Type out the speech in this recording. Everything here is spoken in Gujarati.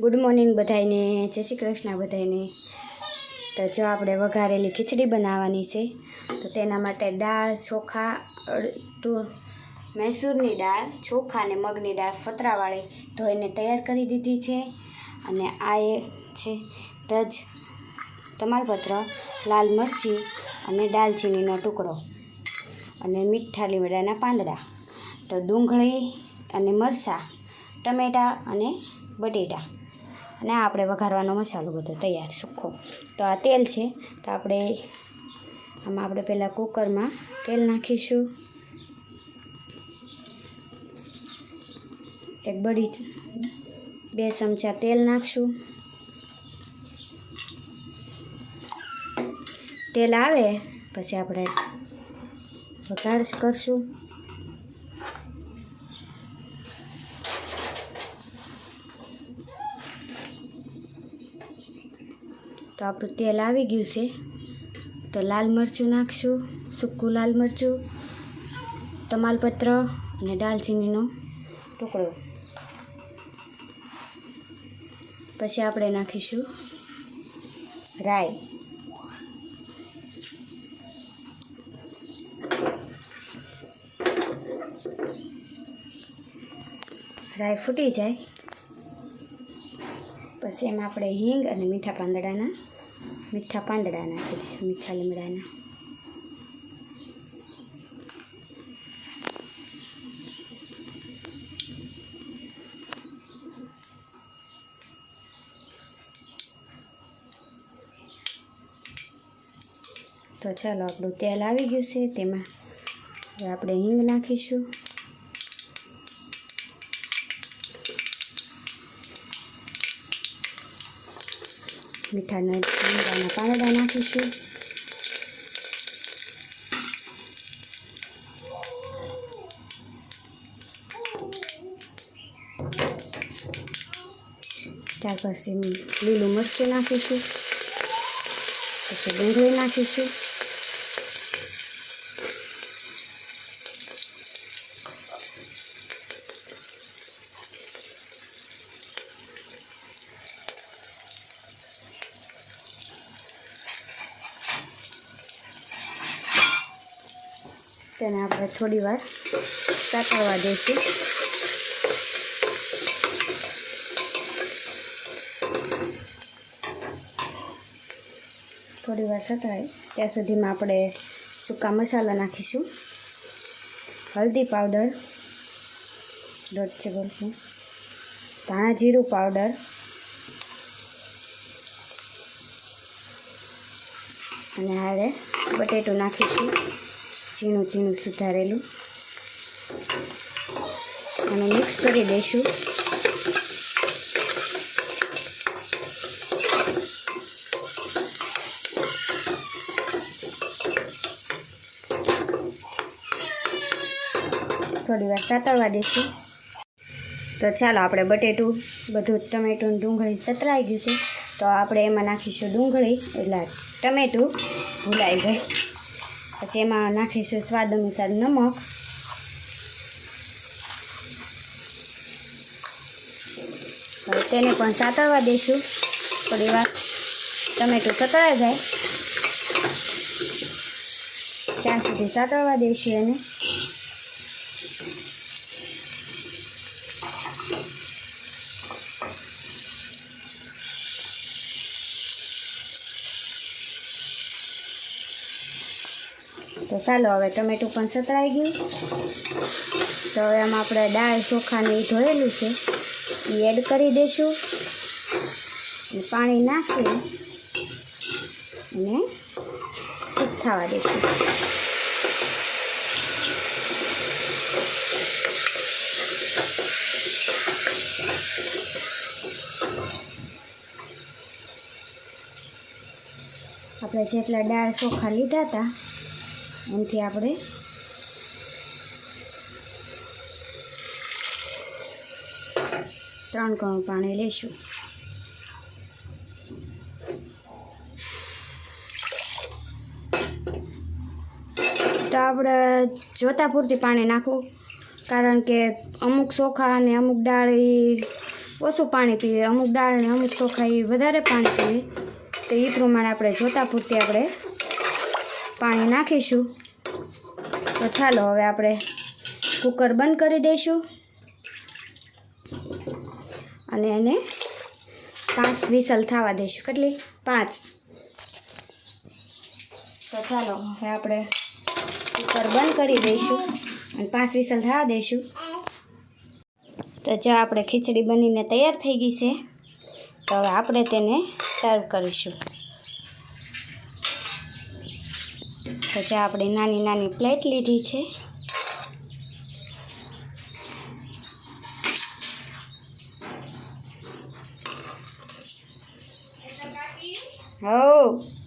ગુડ મોર્નિંગ બધાને જય શ્રી કૃષ્ણ બધાને તો જો આપણે વઘારેલી ખીચડી બનાવવાની છે, તો તેના માટે દાળ, ચોખા અડ- તુ- મૈસૂરની દાળ, ચોખા અને મગની દાળ ફતરાવાળી ધોઈને તૈયાર કરી દીધી છે. અને આ એ છે તજ, તમાલપત્ર, લાલ મરચી અને દાલચીનીનો ટુકડો અને મીઠા લીમડાના પાંદડા. તો ડુંગળી અને મરચાં, ટમેટાં અને બટેટા. અને આપણે વઘારવાનો મસાલો બધો તૈયાર સૂકો તો આ તેલ છે, તો આપણે આમાં આપણે પહેલાં કુકરમાં તેલ નાખીશું. એક બડી બે ચમચા તેલ નાખશું. તેલ આવે, પછી આપણે વઘાર કરશું. તો આપણું તેલ આવી ગયું છે. તો લાલ મરચું નાખશું, સૂકું લાલ મરચું, તમાલપત્ર અને દાલચીનીનો ટુકડો. પછી આપણે નાખીશું રાઈ. રાઈ ફૂટી જાય. પછી એમાં આપણે હિંગ અને મીઠા પાંદડાના, મીઠા પાંદડા નાખી દઈશું મીઠા લીમડાના. તો ચાલો આપણું તેલ આવી ગયું છે, તેમાં આપણે હિંગ નાખીશું. મીઠાના લીમડાના પાંદડા નાખીશું ત્યાર પછી લીલું મરચું નાખીશું પછી ડુંગળી નાખીશું તેને આપણે થોડી વાર સાતળવા દઈશું. થોડી વાર સતળાય ત્યાં સુધીમાં આપણે સૂકા મસાલા નાખીશું. હલ્દી પાવડર, દોઢ છે સ્પૂન ધાણા જીરું પાવડર. અને હારે બટેટું નાખીશું. ઝીણું ઝીણું સુધારેલું. અને મિક્સ કરી દઈશું. થોડી વાર સાતળવા દઈશું. તો ચાલો આપણે બટેટું, બધું ટમેટું ડુંગળી સતરાઈ ગયું છે. તો આપણે એમાં નાખીશું ડુંગળી, એટલે ટમેટું ભૂલાઈ જાય પછી એમાં નાખીશું સ્વાદ અનુસાર નમક. તેને પણ સાતળવા દઈશું. થોડી વાર ટમેટું સતળાઈ જાય. ત્યાં સુધી સાતળવા દઈશું એને. તો ચાલો હવે ટમેટું પણ સતરાઈ ગયું. તો હવે આમાં આપણે દાળ ચોખાને એ ધોયેલું છે એ એડ કરી દઈશું પાણી નાખી અને કૂક થવા દઈશું આપણે જેટલા દાળ ચોખા લીધા હતા એનાથી આપણે ત્રણ ગણું પાણી લઈશું. તો આપણે જોતા પૂરતી પાણી નાખવું. કારણ કે અમુક ચોખા અને અમુક દાળ એ ઓછું પાણી પીવે અમુક દાળ ને અમુક ચોખા એ વધારે પાણી પીવે તો એ પ્રમાણે આપણે જોતા પૂરતી આપણે પાણી નાખીશું. તો ચાલો હવે આપણે કુકર બંધ કરી દઈશું. અને એને પાંચ વિસલ થવા દઈશું. કેટલી? પાંચ. તો ચાલો હવે આપણે કુકર બંધ કરી દઈશું અને પાંચ વિસલ થવા દઈશું. તો જો આપણે ખીચડી બનીને તૈયાર થઈ ગઈ છે. તો હવે આપણે તેને સર્વ કરીશું. જે આપણે નાની નાની પ્લેટ લીધી છે. હો.